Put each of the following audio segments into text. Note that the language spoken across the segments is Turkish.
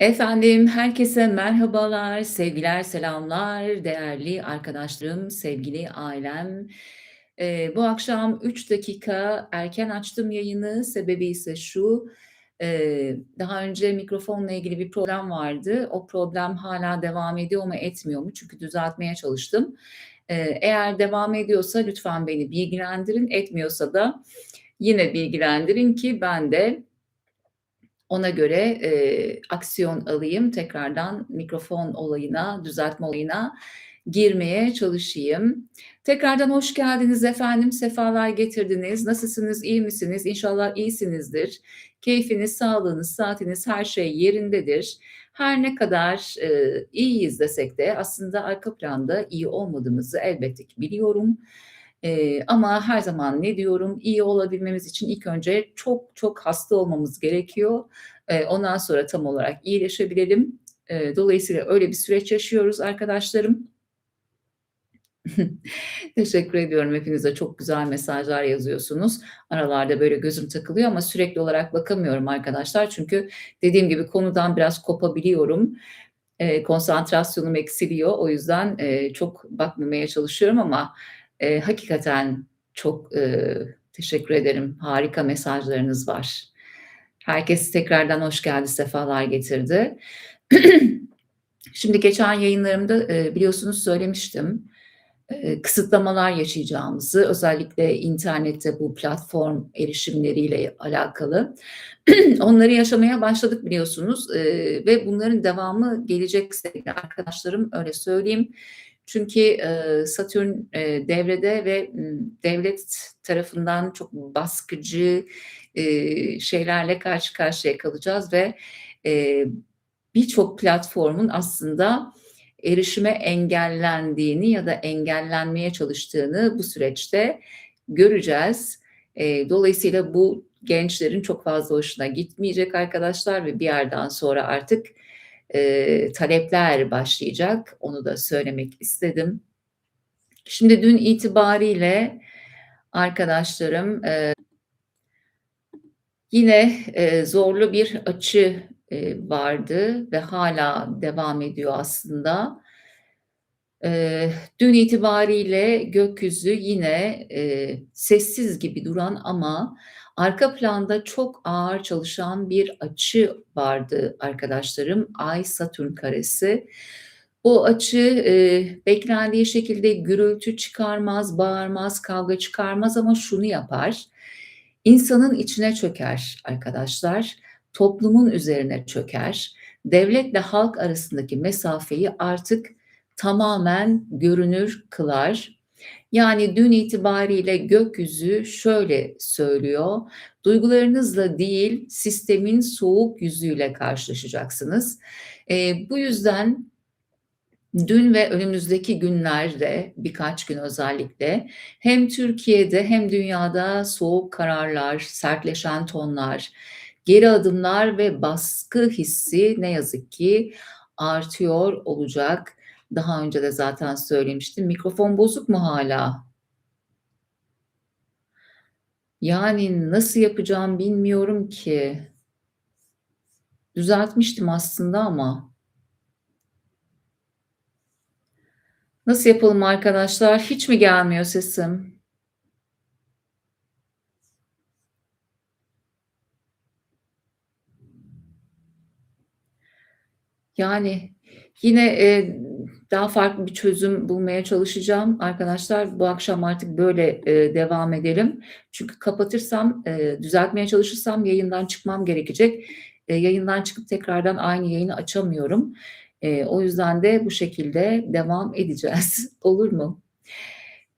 Efendim, herkese merhabalar, sevgiler, selamlar, değerli arkadaşlarım, sevgili ailem. Eee, bu akşam 3 dakika erken açtım yayını. Sebebi ise şu, eee, daha önce mikrofonla ilgili bir problem vardı. O problem hâlâ devam ediyor mu, etmiyor mu? Çünkü düzeltmeye çalıştım. Eee, eğer devam ediyorsa lütfen beni bilgilendirin, etmiyorsa da yine bilgilendirin ki ben de ona göre, eee, aksiyon alayım, tekrardan mikrofon olayına, düzeltme olayına girmeye çalışayım. Tekrardan hoş geldiniz efendim, sefalar getirdiniz. Nasılsınız, iyi misiniz? İnşallah iyisinizdir. Keyfiniz, sağlığınız, saatiniz, her şey yerindedir. Her ne kadar, eee, iyiyiz desek de aslında arka planda iyi olmadığımızı elbette ki biliyorum. Eee, ama her zaman ne diyorum? İyi olabilmemiz için ilk önce çok çok hasta olmamız gerekiyor. Eee, ondan sonra tam olarak iyileşebilelim. Eee, dolayısıyla öyle bir süreç yaşıyoruz arkadaşlarım. Teşekkür ediyorum hepinize. Çok güzel mesajlar yazıyorsunuz. Aralarda böyle gözüm takılıyor ama sürekli olarak bakamıyorum arkadaşlar. Çünkü dediğim gibi konudan biraz kopabiliyorum. Eee, konsantrasyonum eksiliyor. O yüzden, eee, çok bakmamaya çalışıyorum ama, eee, hakikaten çok, eee, teşekkür ederim. Harika mesajlarınız var. Herkes tekrardan hoş geldi, sefalar getirdi. Şimdi geçen yayınlarımda, eee, biliyorsunuz söylemiştim, eee, kısıtlamalar yaşayacağımızı, özellikle internette bu platform erişimleriyle alakalı. Onları yaşamaya başladık biliyorsunuz, eee, ve bunların devamı gelecek sevgili arkadaşlarım, öyle söyleyeyim. Çünkü, eee, Satürn, eee, devrede ve, devlet tarafından çok baskıcı, eee, şeylerle karşı karşıya kalacağız ve, eee, birçok platformun aslında erişime engellendiğini ya da engellenmeye çalıştığını bu süreçte göreceğiz. Eee, dolayısıyla bu gençlerin çok fazla hoşuna gitmeyecek arkadaşlar ve bir yerden sonra artık, eee, talepler başlayacak. Onu da söylemek istedim. Şimdi dün itibariyle arkadaşlarım, eee yine, eee, zorlu bir açı, eee, vardı ve hâlâ devam ediyor aslında. Eee, dün itibariyle gökyüzü yine, eee, sessiz gibi duran ama arka planda çok ağır çalışan bir açı vardı arkadaşlarım. Ay-Satürn karesi. Bu açı, eee, beklendiği şekilde gürültü çıkarmaz, bağırmaz, kavga çıkarmaz ama şunu yapar: İnsanın içine çöker arkadaşlar, toplumun üzerine çöker, devletle halk arasındaki mesafeyi artık tamamen görünür kılar. Yani dün itibariyle gökyüzü şöyle söylüyor: Duygularınızla değil, sistemin soğuk yüzüyle karşılaşacaksınız. Eee, bu yüzden dün ve önümüzdeki günlerde, birkaç gün özellikle hem Türkiye'de hem dünyada soğuk kararlar, sertleşen tonlar, geri adımlar ve baskı hissi ne yazık ki artıyor olacak. Daha önce de zaten söylemiştim. Mikrofon bozuk mu hâlâ? Yani nasıl yapacağım bilmiyorum ki. Düzeltmiştim aslında ama. Nasıl yapalım arkadaşlar? Hiç mi gelmiyor sesim? Yani yine, eee, daha farklı bir çözüm bulmaya çalışacağım arkadaşlar. Bu akşam artık böyle, eee, devam edelim. Çünkü kapatırsam, eee, düzeltmeye çalışırsam yayından çıkmam gerekecek. Eee, yayından çıkıp tekrardan aynı yayını açamıyorum. Eee, o yüzden de bu şekilde devam edeceğiz. Olur mu?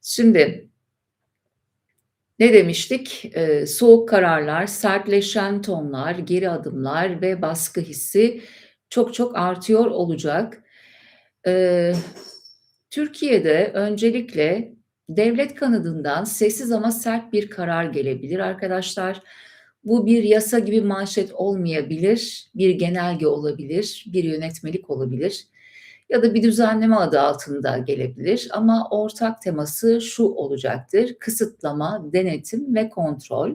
Şimdi ne demiştik? Eee, soğuk kararlar, sertleşen tonlar, geri adımlar ve baskı hissi çok çok artıyor olacak. Eee, Türkiye'de öncelikle devlet kanadından sessiz ama sert bir karar gelebilir arkadaşlar. Bu bir yasa gibi manşet olmayabilir, bir genelge olabilir, bir yönetmelik olabilir ya da bir düzenleme adı altında gelebilir ama ortak teması şu olacaktır: Kısıtlama, denetim ve kontrol.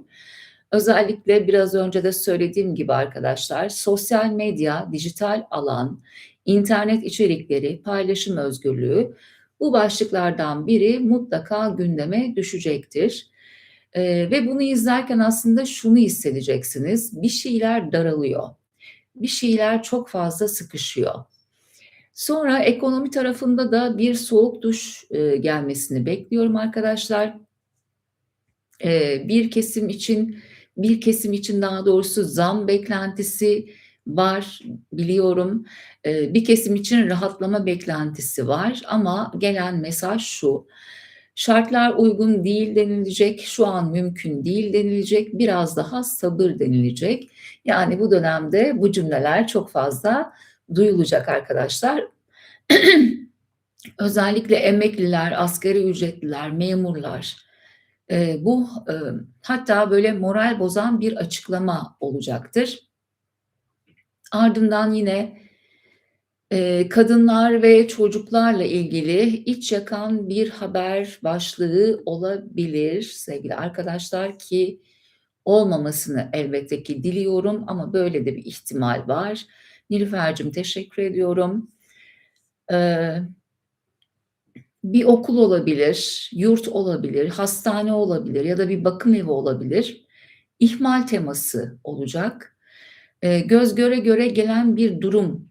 Özellikle biraz önce de söylediğim gibi arkadaşlar, sosyal medya, dijital alan, internet içerikleri, paylaşım özgürlüğü bu başlıklardan biri mutlaka gündeme düşecektir. Eee, ve bunu izlerken aslında şunu hissedeceksiniz, bir şeyler daralıyor, bir şeyler çok fazla sıkışıyor. Sonra ekonomi tarafında da bir soğuk duş, eee, gelmesini bekliyorum arkadaşlar. Eee, bir kesim için bir kesim için daha doğrusu zam beklentisi var, biliyorum. Eee, bir kesim için rahatlama beklentisi var ama gelen mesaj şu: "Şartlar uygun değil." denilecek, "Şu an mümkün değil." denilecek, "Biraz daha sabır." denilecek. Yani bu dönemde bu cümleler çok fazla duyulacak arkadaşlar. Özellikle emekliler, asgari ücretliler, memurlar, eee, bu, ımm, hatta böyle moral bozan bir açıklama olacaktır. Ardından yine, eee, kadınlar ve çocuklarla ilgili iç yakan bir haber başlığı olabilir sevgili arkadaşlar ki olmamasını elbette ki diliyorum ama böyle de bir ihtimal var. Nilüfercim teşekkür ediyorum. Eee, bir okul olabilir, yurt olabilir, hastane olabilir ya da bir bakım evi olabilir. İhmal teması olacak. Eee, göz göre göre gelen bir durum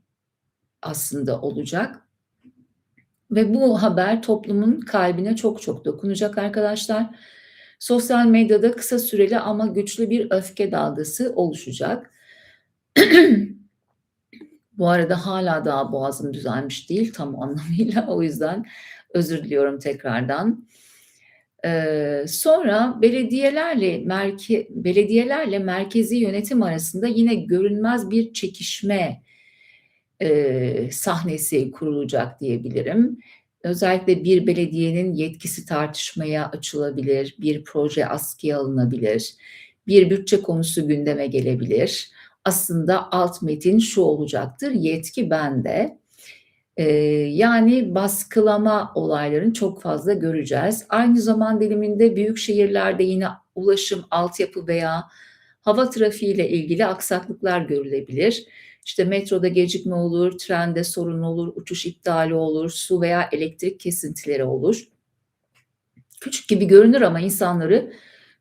aslında olacak. Ve bu haber toplumun kalbine çok çok dokunacak arkadaşlar. Sosyal medyada kısa süreli ama güçlü bir öfke dalgası oluşacak. Bu arada hâlâ daha boğazım düzelmiş değil tam anlamıyla. O yüzden özür diliyorum tekrardan. Sonra belediyelerle merke belediyelerle merkezi yönetim arasında yine görünmez bir çekişme, eee, sahnesi kurulacak diyebilirim. Özellikle bir belediyenin yetkisi tartışmaya açılabilir, bir proje askıya alınabilir, bir bütçe konusu gündeme gelebilir. Aslında alt metin şu olacaktır: "Yetki bende." Eee, yani baskılama olaylarını çok fazla göreceğiz. Aynı zaman diliminde büyük şehirlerde yine ulaşım, altyapı veya hava trafiğiyle ilgili aksaklıklar görülebilir. İşte metroda gecikme olur, trende sorun olur, uçuş iptali olur, su veya elektrik kesintileri olur. Küçük gibi görünür ama insanları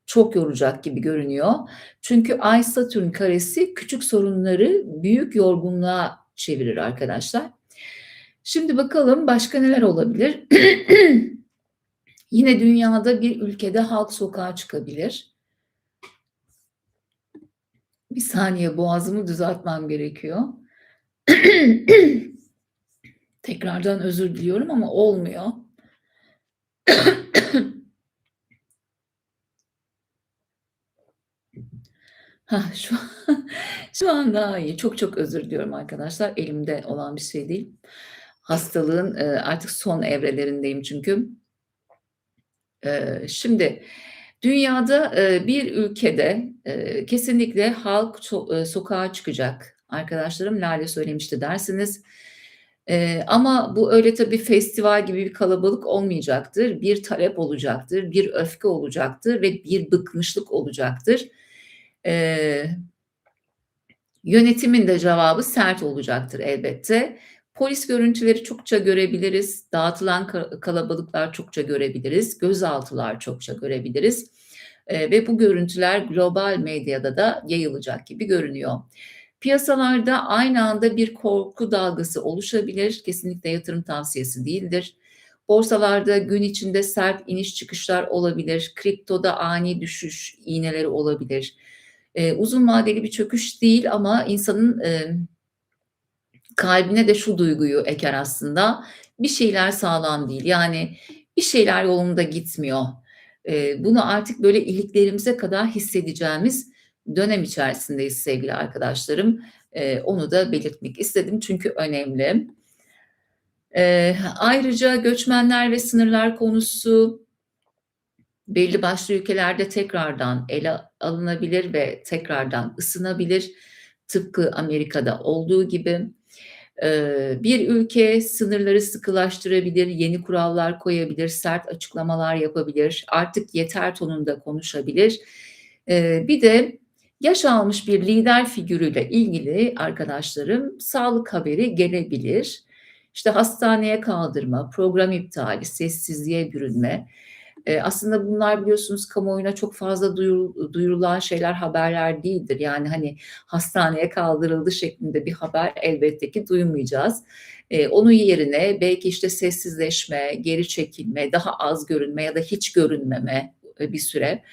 çok yoracak gibi görünüyor. Çünkü Ay-Satürn karesi küçük sorunları büyük yorgunluğa çevirir arkadaşlar. Şimdi bakalım başka neler olabilir? Yine dünyada bir ülkede halk sokağa çıkabilir. Bir saniye boğazımı düzeltmem gerekiyor. Tekrardan özür diliyorum ama olmuyor. Hah, şu an şu an daha iyi. Çok çok özür diliyorum arkadaşlar. Elimde olan bir şey değil. Hastalığın, eee, artık son evrelerindeyim çünkü. Eee, şimdi dünyada, eee, bir ülkede, eee, kesinlikle halk ço eee, sokağa çıkacak. Arkadaşlarım Lale söylemişti dersiniz. Eee, ama bu öyle tabii festival gibi bir kalabalık olmayacaktır. Bir talep olacaktır, bir öfke olacaktır ve bir bıkmışlık olacaktır. Eee, yönetimin de cevabı sert olacaktır elbette. Polis görüntüleri çokça görebiliriz, dağıtılan ka kalabalıklar çokça görebiliriz, gözaltılar çokça görebiliriz, eee, ve bu görüntüler global medyada da yayılacak gibi görünüyor. Piyasalarda aynı anda bir korku dalgası oluşabilir. Kesinlikle yatırım tavsiyesi değildir. Borsalarda gün içinde sert iniş çıkışlar olabilir. Kriptoda ani düşüş iğneleri olabilir. Eee, uzun vadeli bir çöküş değil ama insanın, emm, kalbine de şu duyguyu eker aslında: Bir şeyler sağlam değil. Yani bir şeyler yolunda gitmiyor. Eee, bunu artık böyle iliklerimize kadar hissedeceğimiz dönem içerisindeyiz sevgili arkadaşlarım. Eee, onu da belirtmek istedim çünkü önemli. Eee, ayrıca göçmenler ve sınırlar konusu belli başlı ülkelerde tekrardan ele alınabilir ve tekrardan ısınabilir. Tıpkı Amerika'da olduğu gibi. Bir ülke sınırları sıkılaştırabilir, yeni kurallar koyabilir, sert açıklamalar yapabilir, artık yeter tonunda konuşabilir bir de yaş almış bir lider figürüyle ilgili arkadaşlarım sağlık haberi gelebilir. İşte hastaneye kaldırma, program iptali, sessizliğe bürünme. Eee, aslında bunlar biliyorsunuz kamuoyuna çok fazla duyuru duyurulan şeyler, haberler değildir. Yani, hani, hastaneye kaldırıldı şeklinde bir haber elbette ki duymayacağız. Eee, onun yerine belki, işte, sessizleşme, geri çekilme, daha az görünme ya da hiç görünmeme, eee, bir süre.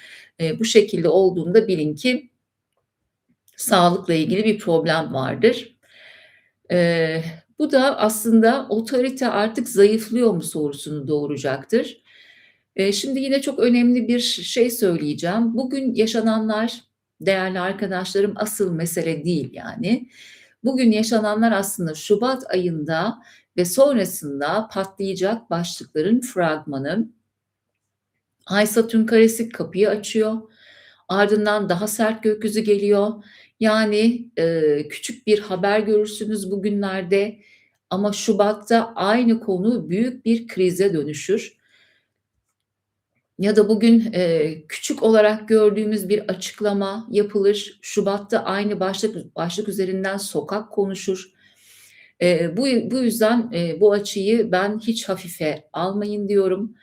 Eee, bu şekilde olduğunda bilin ki sağlıkla ilgili bir problem vardır. Eee, bu da aslında otorite artık zayıflıyor mu sorusunu doğuracaktır. Eee, şimdi yine çok önemli bir şey söyleyeceğim. Bugün yaşananlar değerli arkadaşlarım asıl mesele değil yani. Bugün yaşananlar aslında şubat ayında ve sonrasında patlayacak başlıkların fragmanı. Ay Satürn karesi kapıyı açıyor. Ardından daha sert gökyüzü geliyor. Yani, eee, küçük bir haber görürsünüz bugünlerde ama şubatta aynı konu büyük bir krize dönüşür. Ya da bugün, eee, küçük olarak gördüğümüz bir açıklama yapılır. Şubatta aynı başlık başlık üzerinden sokak konuşur. Eee, bu bu yüzden, eee, bu açıyı ben hiç hafife almayın diyorum.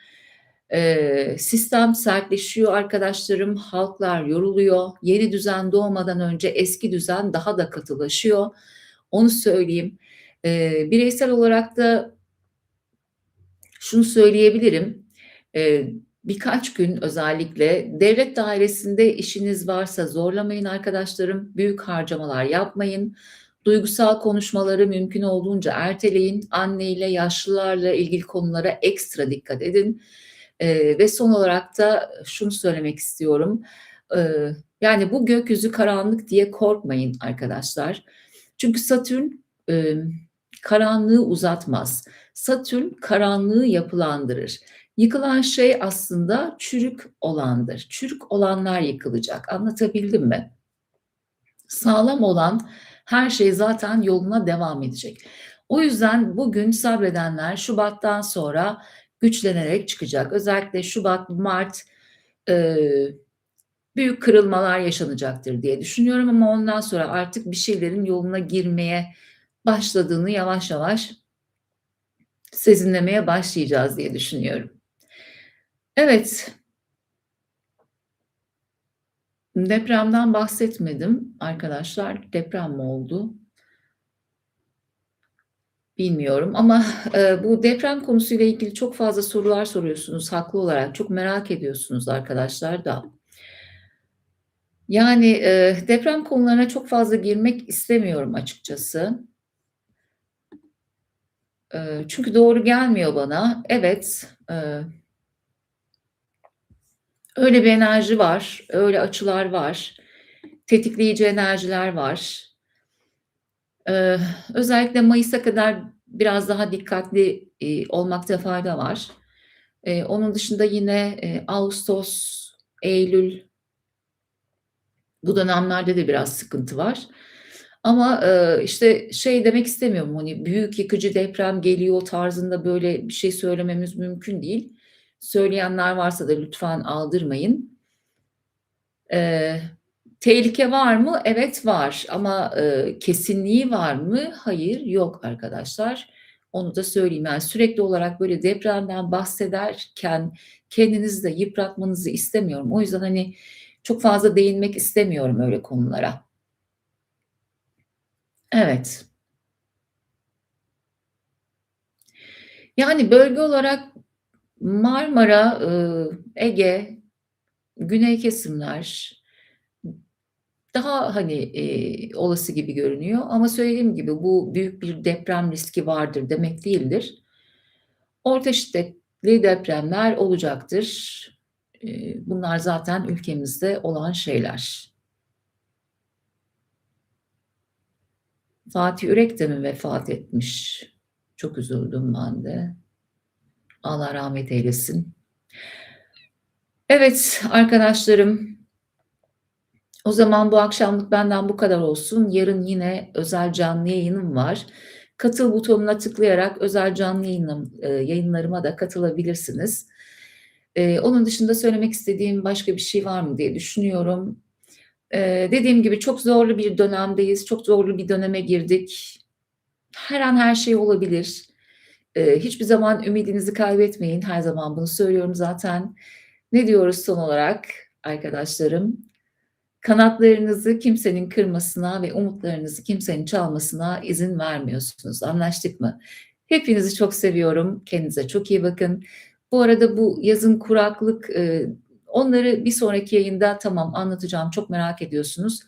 Eee, sistem sertleşiyor arkadaşlarım, halklar yoruluyor. Yeni düzen doğmadan önce eski düzen daha da katılaşıyor. Onu söyleyeyim. Eee, bireysel olarak da şunu söyleyebilirim. Eee, birkaç gün özellikle devlet dairesinde işiniz varsa zorlamayın arkadaşlarım. Büyük harcamalar yapmayın. Duygusal konuşmaları mümkün olduğunca erteleyin. Anneyle, yaşlılarla ilgili konulara ekstra dikkat edin. Eee, ve son olarak da şunu söylemek istiyorum. Eee, yani bu gökyüzü karanlık diye korkmayın arkadaşlar. Çünkü Satürn, emm, karanlığı uzatmaz. Satürn karanlığı yapılandırır. Yıkılan şey aslında çürük olandır. Çürük olanlar yıkılacak. Anlatabildim mi? Sağlam olan her şey zaten yoluna devam edecek. O yüzden bugün sabredenler şubattan sonra güçlenerek çıkacak. Özellikle şubat, mart, eee, büyük kırılmalar yaşanacaktır diye düşünüyorum ama ondan sonra artık bir şeylerin yoluna girmeye başladığını yavaş yavaş sezinlemeye başlayacağız diye düşünüyorum. Evet. Depremden bahsetmedim arkadaşlar. Deprem mi oldu? Bilmiyorum ama, eee, bu deprem konusuyla ilgili çok fazla sorular soruyorsunuz haklı olarak. Çok merak ediyorsunuz arkadaşlar da. Yani, eee, deprem konularına çok fazla girmek istemiyorum açıkçası. Eee, çünkü doğru gelmiyor bana. Evet, eee öyle bir enerji var, öyle açılar var, tetikleyici enerjiler var. Eee, özellikle mayıs'a kadar biraz daha dikkatli, iii, olmakta fayda var. Eee, onun dışında yine, eee, ağustos, eylül bu dönemlerde de biraz sıkıntı var. Ama, eee, işte, şey demek istemiyorum, hani, büyük yıkıcı deprem geliyor tarzında böyle bir şey söylememiz mümkün değil. Söyleyenler varsa da lütfen aldırmayın. Eee, tehlike var mı? Evet var ama, eee, kesinliği var mı? Hayır, yok arkadaşlar. Onu da söyleyeyim. Yani sürekli olarak böyle depremden bahsederken kendinizi de yıpratmanızı istemiyorum. O yüzden, hani, çok fazla değinmek istemiyorum öyle konulara. Evet. Yani bölge olarak Marmara, ııı, Ege, güney kesimler daha, hani, eee, olası gibi görünüyor ama söylediğim gibi bu büyük bir deprem riski vardır demek değildir. Orta şiddetli depremler olacaktır. Eee, bunlar zaten ülkemizde olan şeyler. Fatih Yürek de mi vefat etmiş? Çok üzüldüm ben de. Allah rahmet eylesin. Evet arkadaşlarım, o zaman bu akşamlık benden bu kadar olsun. Yarın yine özel canlı yayınım var. Katıl butonuna tıklayarak özel canlı yayınım eee, yayınlarıma da katılabilirsiniz. Eee, onun dışında söylemek istediğim başka bir şey var mı diye düşünüyorum. Eee, dediğim gibi çok zorlu bir dönemdeyiz, çok zorlu bir döneme girdik. Her an her şey olabilir. Eee, hiçbir zaman ümidinizi kaybetmeyin. Her zaman bunu söylüyorum zaten. Ne diyoruz son olarak arkadaşlarım? Kanatlarınızı kimsenin kırmasına ve umutlarınızı kimsenin çalmasına izin vermiyorsunuz. Anlaştık mı? Hepinizi çok seviyorum. Kendinize çok iyi bakın. Bu arada bu yazın kuraklık, eee, onları bir sonraki yayında tamam anlatacağım. Çok merak ediyorsunuz.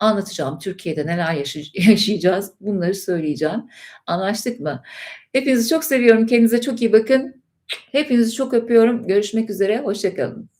Anlatacağım. Türkiye'de neler yaşa yaşayacağız bunları söyleyeceğim. Anlaştık mı? Hepinizi çok seviyorum. Kendinize çok iyi bakın. Hepinizi çok öpüyorum. Görüşmek üzere, hoşça kalın.